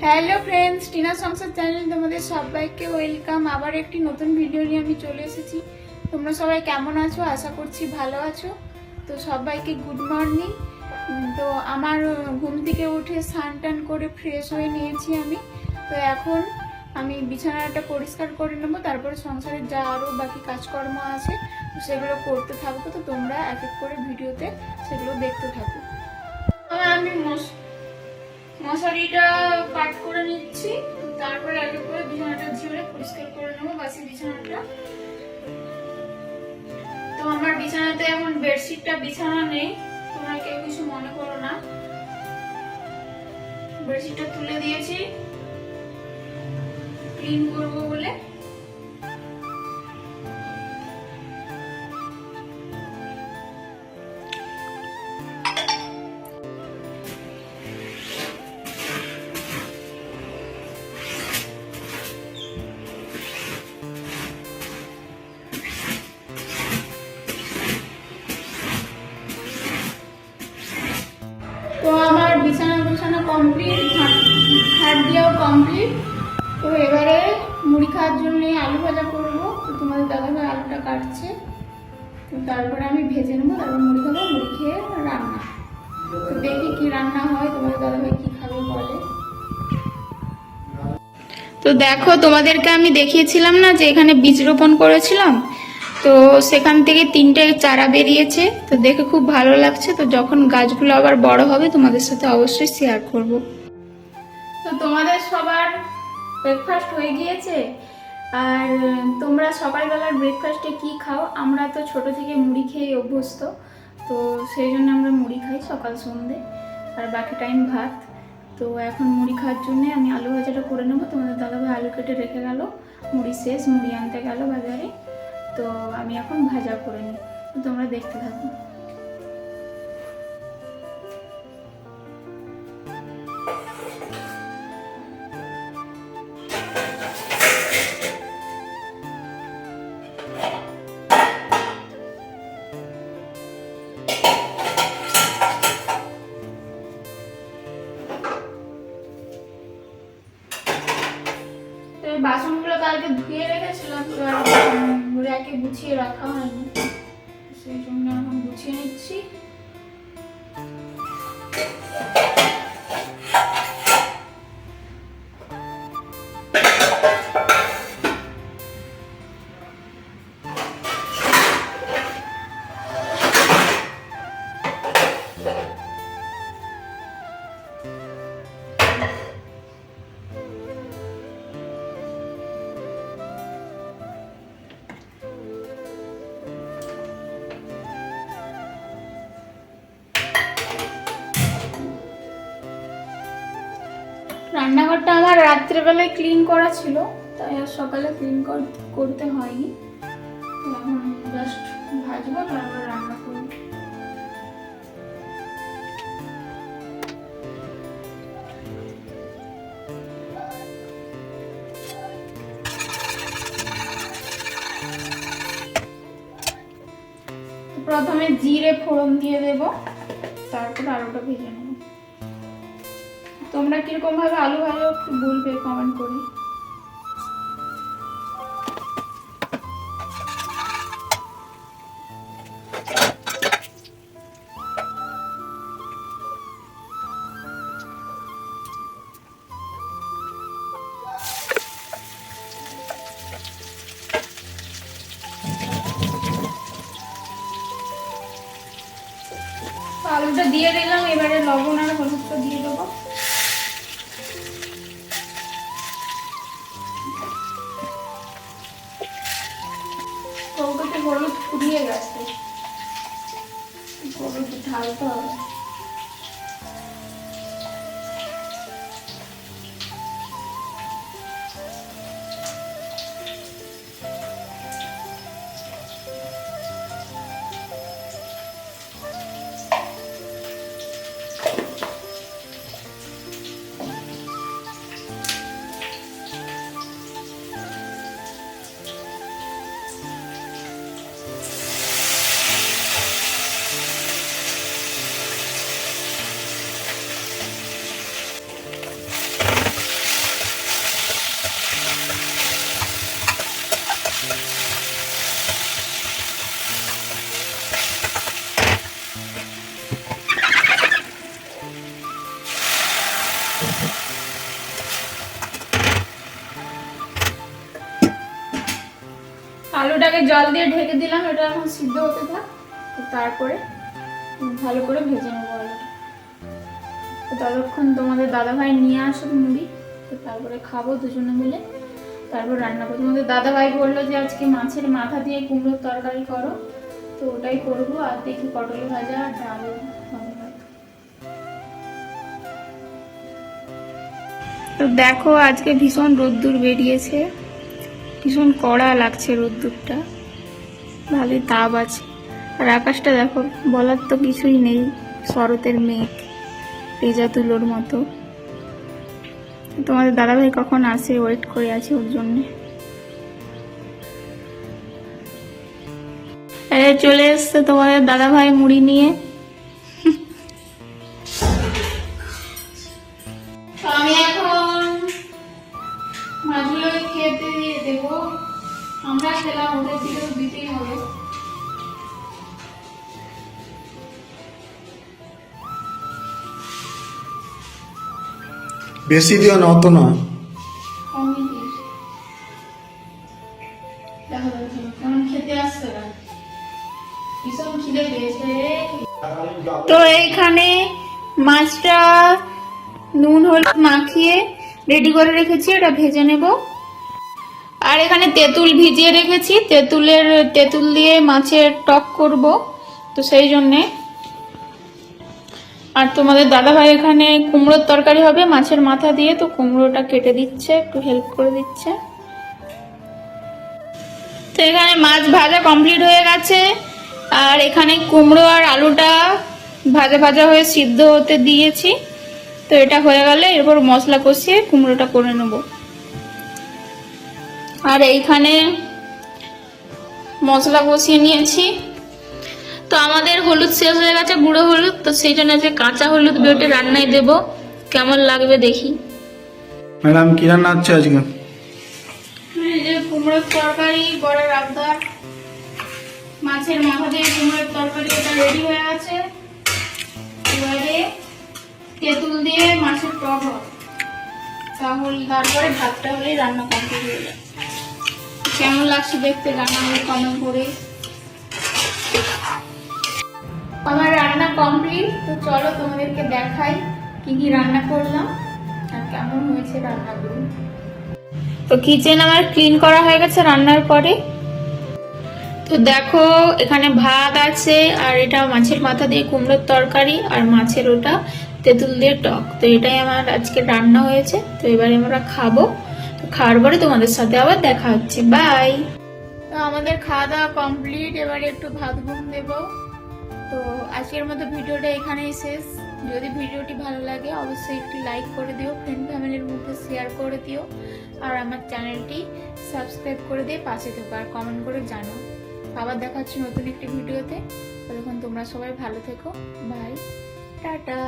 Hello friends Tina সংসার channel তোমাদের সবাইকে ওয়েলকাম আবার একটি নতুন ভিডিও নিয়ে আমি চলে এসেছি। তোমরা সবাই কেমন আছো? আশা করছি ভালো আছো। তো সবাইকে গুড মর্নিং তো আমার ঘুম থেকে উঠে স্নান টান করে ফ্রেশ হয়ে নিয়েছি আমি। তো এখন আমি বিছানাটা পরিষ্কার করে নেব, তারপরে সংসারের যা আরও বাকি কাজকর্ম আছে সেগুলো করতে থাকব। তো তোমরা এক এক করে ভিডিওতে সেগুলো দেখতে থাকো। আমি মশ- মশারিটা পাট করে নিচ্ছি, তারপরে এক করে বিছানাটা ঝেড়ে পরিষ্কার করে নেব, বাসি বিছানাটা। তো আমার বিছানাতে এখন বেডশিটটা বিছানা নেই, তোমরা কেউ কিছু মনে করো না। বেডশিটটা তুলে দিয়েছি। ক্লিন করব বলে। কমপ্লিট হাট দিয়েও কমপ্লিট তো এবারে মুড়ি খাওয়ার আলু ভাজা করব। তো তোমাদের আলুটা কাটছে। তো তারপরে আমি ভেজে নেব, তারপর মুড়ি মুড়ি খেয়ে রান্না। তো দেখি রান্না হয়, তোমাদের কি খাবে বলে। তো দেখো, তোমাদেরকে আমি দেখিয়েছিলাম না যে এখানে বীজ রোপণ করেছিলাম? তো সেখান থেকে তিনটে চারা বেরিয়েছে। তো দেখে খুব ভালো লাগছে। তো যখন গাছগুলো আবার বড় হবে, তোমাদের সাথে অবশ্যই শেয়ার করব। তো তোমাদের সবার ব্রেকফাস্ট হয়ে গিয়েছে? আর তোমরা সকালবেলার ব্রেকফাস্টে কি খাও? আমরা তো ছোট থেকে মুড়ি খেয়ে অভ্যস্ত। তো সেই জন্য আমরা মুড়ি খাই সকাল সন্ধে। আর বাকি টাইম ভাত। তো এখন মুড়ি খাওয়ার জন্যে আমি আলু ভাজাটা করে নেব। তোমাদের দাদাভাই আলু কেটে রেখে গেল। মুড়ি শেষ, মুড়ি আনতে গেল বাজারে। তো আমি এখন ভাজা করে নিই। তোমরা দেখতে থাকো। বাসনগুলো কালকে ধুয়ে রেখেছিলাম র্যাকে গুছিয়ে রাখা হয়নি। সেই জন্য এখন গুছিয়ে নিচ্ছি। রাত্রেবেলায় ক্লিন করা ছিল, তাই আর সকালে ক্লিন করতে হয়নি। এখন জাস্ট ভাজবো, তারপর রান্না করব। প্রথমে জিরে ফোড়ন দিয়ে দেব, তারপর আলুটা ভেজে নেব। তোমরা কীরকম ভাবে আলু ভালো একটু বলবে কমেন্ট করে। আলুটা দিয়ে দিলাম, এবারে লবণ আর হলুদটা দিয়ে দেবো। হলুদ ফুরিয়ে গেছে। হলুদ ঢালতে হবে। আলুটাকে জল দিয়ে ঢেকে দিলাম, এটা এখন সিদ্ধ হতে থাক। তারপরে ভালো করে ভেজে নেব আলুটা ততক্ষণ তোমাদের দাদাভাই নিয়ে আসুক মুড়ি, তো তারপরে খাব দুজনে মিলে। তারপর রান্না করব। তোমাদের দাদাভাই বলল যে, আজকে মাছের মাথা দিয়ে কুমড়োর তরকারি করো। তো ওটাই করব, আর দেখি পটল ভাজা আর ডাল তো দেখো, আজকে ভীষণ রোদ্দুর বেরিয়েছে। ভীষণ কড়া লাগছে রোদ্দুরটা। ভালোই তাপ আছে। আর আকাশটা দেখো, বলার তো কিছুই নেই, শরতের মেঘ পেজা তুলোর মতো। তোমাদের দাদাভাই কখন আসে? ওয়েট করে আছে ওর জন্য। চলে এসছে তোমাদের দাদাভাই মুড়ি নিয়ে। আমরা খেলাম ওদের দিকেও দিতেই হবে। বেশি দিও না অত না কমই দিস দেখো দেখো, কেমন খেতে আসছে না ভীষণ খিদে পেয়েছে। তো এইখানে মাছটা নুন হলুদ মাখিয়ে রেডি করে রেখেছি এটা ভেজে নেব। আর এখানে তেঁতুল ভিজিয়ে রেখেছি। তেঁতুলের, তেঁতুল দিয়ে মাছের টক করব, তো সেই জন্যে। আর তোমাদের দাদাভাই এখানে কুমড়োর তরকারি হবে, মাছের মাথা দিয়ে, তো কুমড়োটা কেটে দিচ্ছে, একটু হেল্প করে দিচ্ছে। তো এখানে মাছ ভাজা কমপ্লিট হয়ে গেছে। আর এখানে কুমড়ো আর আলুটা ভাজা ভাজা হয়ে সিদ্ধ হতে দিয়েছি। তো এটা হয়ে গেলে এরপর মশলা কষিয়ে কুমড়োটা করে নেব। আর এইখানে মশলা কষিয়ে নিয়েছি। তো আমাদের হলুদ শেষ হয়ে গেছে গুঁড়ো হলুদ। তো সেই জন্য যে কাঁচা হলুদ বেটে রান্নায় দেব। কেমন লাগবে দেখি। ম্যাডাম কি রান্না হচ্ছে আজকে? এই যে কুমড়োর তরকারি বড়ের আবদার মাছের মাথা দিয়ে কুমড়োর তরকারি এটা রেডি হয়ে আছে এবারে তেঁতুল দিয়ে মাছের টক তাহলে তারপরে ভাতটা হলেই রান্না কমপ্লিট হয়ে যাবে। কেমন লাগছে দেখতে জানাবে কমেন্ট করে? আমার রান্না কমপ্লিট তো চলো তোমাদেরকে দেখাই কি কি রান্না করলাম আর কেমন হয়েছে রান্নাগুলো। তো কিচেন আমার ক্লিন করা হয়ে গেছে রান্নার পরে। তো দেখো, এখানে ভাত আছে আর এটা মাছের মাথা দিয়ে কুমড়োর তরকারি আর মাছের ওটা তেঁতুল দিয়ে টক। তো এটাই আমার আজকে রান্না হয়েছে। তো এবারে আমরা খাব। খাওয়ার পরে তোমাদের সাথে আবার দেখা হচ্ছে। বাই তো আমাদের খাওয়া দাওয়া কমপ্লিট এবারে একটু ভাত ঘুম দেবো। তো আজকের মতো ভিডিওটা এখানেই শেষ। যদি ভিডিওটি ভালো লাগে, অবশ্যই একটি লাইক করে দিও ফ্রেন্ড ফ্যামিলির মধ্যে শেয়ার করে দিও, আর আমার চ্যানেলটি সাবস্ক্রাইব করে দিয়ে পাশে থেকো আর কমেন্ট করে জানাও। আবার দেখা হচ্ছে নতুন একটি ভিডিওতে। ততক্ষণ তোমরা সবাই ভালো থেকো। By tata